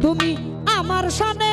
তুমি আমার সামনে